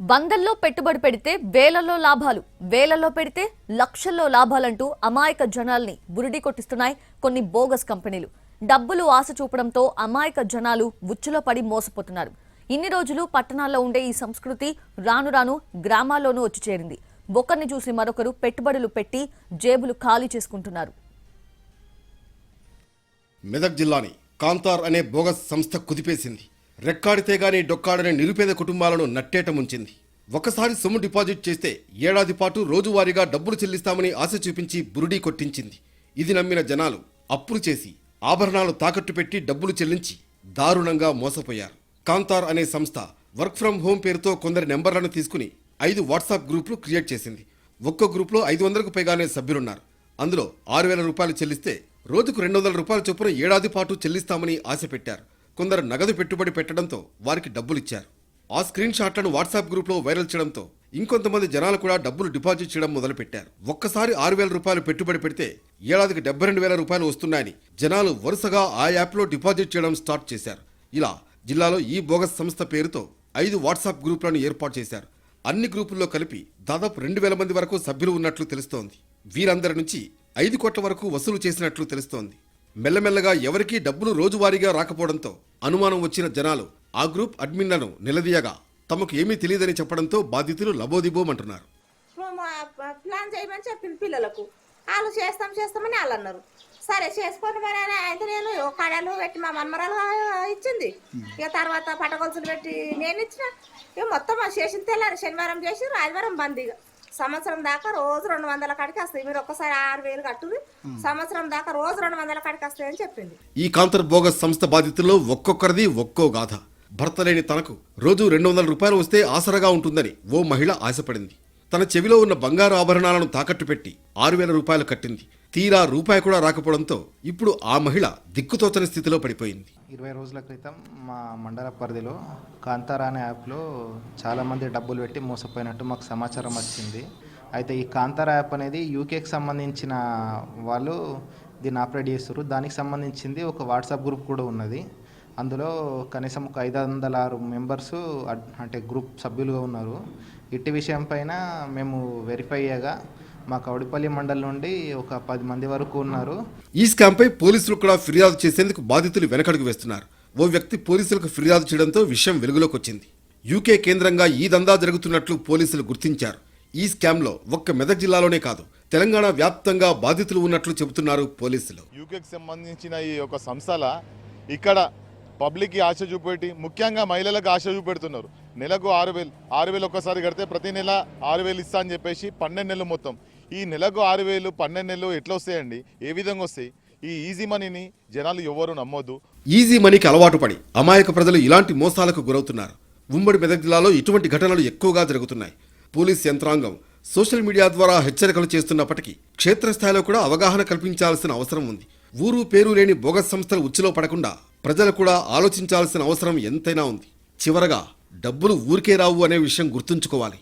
వందల్లో పెట్టుబడి పెడితే వేలలో లాభాలు వేలలో పెడితే లక్షల్లో లాభాలంటూ అమాయక జనాల్ని బురిడి కొట్టిస్తున్నాయి కొన్ని బోగస్ కంపెనీలు. డబ్బులు ఆశ చూపడంతో అమాయక జనాలు ఉచ్చులో పడి మోసపోతున్నారు. ఇన్ని రోజులు పట్టణాల్లో ఉండే ఈ సంస్కృతి రాను రాను గ్రామాల్లోనూ వచ్చి చేరింది. ఒకరిని చూసి మరొకరు పెట్టుబడులు పెట్టి జేబులు ఖాళీ చేసుకుంటున్నారు. మెదక్ జిల్లాని కాంతార్ అనే బోగస్ సంస్థ కుదిపేసింది. రెక్కాడితే గాని డొక్కాడనే నిరుపేద కుటుంబాలను నట్టేట ముంచింది. ఒకసారి సొమ్ము డిపాజిట్ చేస్తే ఏడాది పాటు రోజువారీగా డబ్బులు చెల్లిస్తామని ఆశ చూపించి బురుడీ కొట్టించింది. ఇది నమ్మిన జనాలు అప్పులు చేసి ఆభరణాలు తాకట్టు పెట్టి డబ్బులు చెల్లించి దారుణంగా మోసపోయారు. కాంతార్ అనే సంస్థ వర్క్ ఫ్రం హోం పేరుతో కొందరి నెంబర్లను తీసుకుని ఐదు వాట్సాప్ గ్రూపులు క్రియేట్ చేసింది. ఒక్కో గ్రూప్లో ఐదు వందలకు పైగానే సభ్యులున్నారు. అందులో ఆరు వేల రూపాయలు చెల్లిస్తే రోజుకు రెండు వందల రూపాయల చొప్పున ఏడాది పాటు చెల్లిస్తామని ఆశ పెట్టారు. కొందరు నగదు పెట్టుబడి పెట్టడంతో వారికి డబ్బులిచ్చారు. ఆ స్క్రీన్ షాట్లను వాట్సాప్ గ్రూప్లో వైరల్ చేయడంతో ఇంకొంతమంది జనాలు కూడా డబ్బులు డిపాజిట్ చేయడం మొదలుపెట్టారు. ఒక్కసారి ఆరు వేల రూపాయలు పెట్టుబడి పెడితే ఏడాదికి డెబ్బై రెండు వేల రూపాయలు వస్తున్నాయని జనాలు వరుసగా ఆ యాప్లో డిపాజిట్ చేయడం స్టార్ట్ చేశారు. ఇలా జిల్లాలో ఈ బోగస్ సంస్థ పేరుతో ఐదు వాట్సాప్ గ్రూపులను ఏర్పాటు చేశారు. అన్ని గ్రూపుల్లో కలిపి దాదాపు రెండు వేల మంది వరకు సభ్యులు ఉన్నట్లు తెలుస్తోంది. వీరందరి నుంచి ఐదు కోట్ల వరకు వసూలు చేసినట్లు తెలుస్తోంది. మెల్లమెల్లగా ఎవరికీ డబ్బులు రోజువారీగా రాకపోవడంతో అనుమానం వచ్చిన జనాలు ఆ గ్రూప్ అడ్మిన్లను నిలదీయగా తమకు ఏమీ తెలియదని చెప్పడంతో బాధితులు లబోదిబోమంటున్నారు. ప్లాన్ చేయమని చెప్పింది పిల్లలకు. వాళ్ళు చేస్తాం చేస్తామని వాళ్ళు అన్నారు. సరే చేసుకొని మరి అని అయితే నేను కడలు పెట్టి మా మన్మరాలు ఇచ్చింది. ఇక తర్వాత పటగొలుసులు పెట్టి నేను ఇచ్చిన. ఇక మొత్తం ఆ చేసిన తెల్లారి శనివారం చేసి ఆదివారం బంద్ ఇక. సంవత్సరం దాకా రోజు రెండు వందల కాడికి వస్తాయి. మీరు ఒక్కసారి ఆరు వేలు కట్టుది సంవత్సరం దాకా రోజు రెండు వందల కాడికి వస్తాయి అని చెప్పింది. ఈ కాంతర్ బోగస్ సంస్థ బాధితుల్లో ఒక్కొక్కరిది ఒక్కో గాథ. భర్త లేని తనకు రోజు రెండు వందల రూపాయలు వస్తే ఆసరగా ఉంటుందని ఓ మహిళ ఆశపడింది. తన చెవిలో ఉన్న బంగారు ఆభరణాలను తాకట్టు పెట్టి ఆరు వేల రూపాయలు కట్టింది. తీరా రూపాయి కూడా రాకపోవడంతో ఇప్పుడు ఆ మహిళ దిక్కుతోచని స్థితిలో పడిపోయింది. ఇరవై రోజుల క్రితం మా మండల పరిధిలో కాంతారా అనే యాప్లో చాలామంది డబ్బులు పెట్టి మోసపోయినట్టు మాకు సమాచారం వచ్చింది. అయితే ఈ కాంతారా యాప్ అనేది యూకేకి సంబంధించిన వాళ్ళు దీన్ని ఆపరేట్ చేస్తారు దానికి సంబంధించింది ఒక వాట్సాప్ గ్రూప్ కూడా ఉన్నది. అందులో కనీసం ఒక ఐదు వందల ఆరు మెంబర్స్ అంటే గ్రూప్ సభ్యులుగా ఉన్నారు. ఇట్టి విషయం పైన మేము వెరిఫై అయ్యగా మా కౌడిపల్లి మండలి నుండి ఒక పది మంది వరకు ఉన్నారు. ఈ స్కామ్పై పోలీసులు కూడా ఫిర్యాదు చేసేందుకు బాధితులు వెనకడుగు వేస్తున్నారు. ఓ వ్యక్తి పోలీసులకు ఫిర్యాదు చేయడంతో విషయం వెలుగులోకి వచ్చింది యూకే కేంద్రంగా ఈ దందా జరుగుతున్నట్లు పోలీసులు గుర్తించారు. ఈ స్కామ్లో ఒక్క మెదక్ జిల్లాలోనే కాదు తెలంగాణ వ్యాప్తంగా బాధితులు ఉన్నట్లు చెబుతున్నారు పోలీసులు. యూకేకి సంబంధించిన ఈ యొక్క సంస్థల ఇక్కడ పబ్లిక్కి ఆశ చూపెట్టి ముఖ్యంగా మహిళలకు ఆశ చూపెడుతున్నారు. నెలకు ఆరు వేలు ఆరు వేలు ఒక్కసారి కడితే ప్రతి నెల ఆరు వేలు ఇస్తా అని చెప్పేసి పన్నెండు నెలలు మొత్తం ఈ నెలకు ఆరు వేలు పన్నెండు నెలలు ఎట్లా వస్తాయండి? ఏ విధంగా వస్తాయి? ఈ ఈజీ మనీని జనాలు ఎవరు నమ్మొద్దు. ఈజీ మనీకి అలవాటు పడి అమాయక ప్రజలు ఇలాంటి మోసాలకు గురవుతున్నారు. ఉమ్మడి మెదక్ జిల్లాలో ఇటువంటి ఘటనలు ఎక్కువగా జరుగుతున్నాయి. పోలీస్ యంత్రాంగం సోషల్ మీడియా ద్వారా హెచ్చరికలు చేస్తున్నప్పటికీ క్షేత్రస్థాయిలో కూడా అవగాహన కల్పించాల్సిన అవసరం ఉంది. ఊరు పేరు లేని బోగస్ సంస్థలు ఉచ్చులో పడకుండా ప్రజలు కూడా ఆలోచించాల్సిన అవసరం ఎంతైనా ఉంది. చివరగా డబ్బులు ఊరికే రావు అనే విషయం గుర్తుంచుకోవాలి.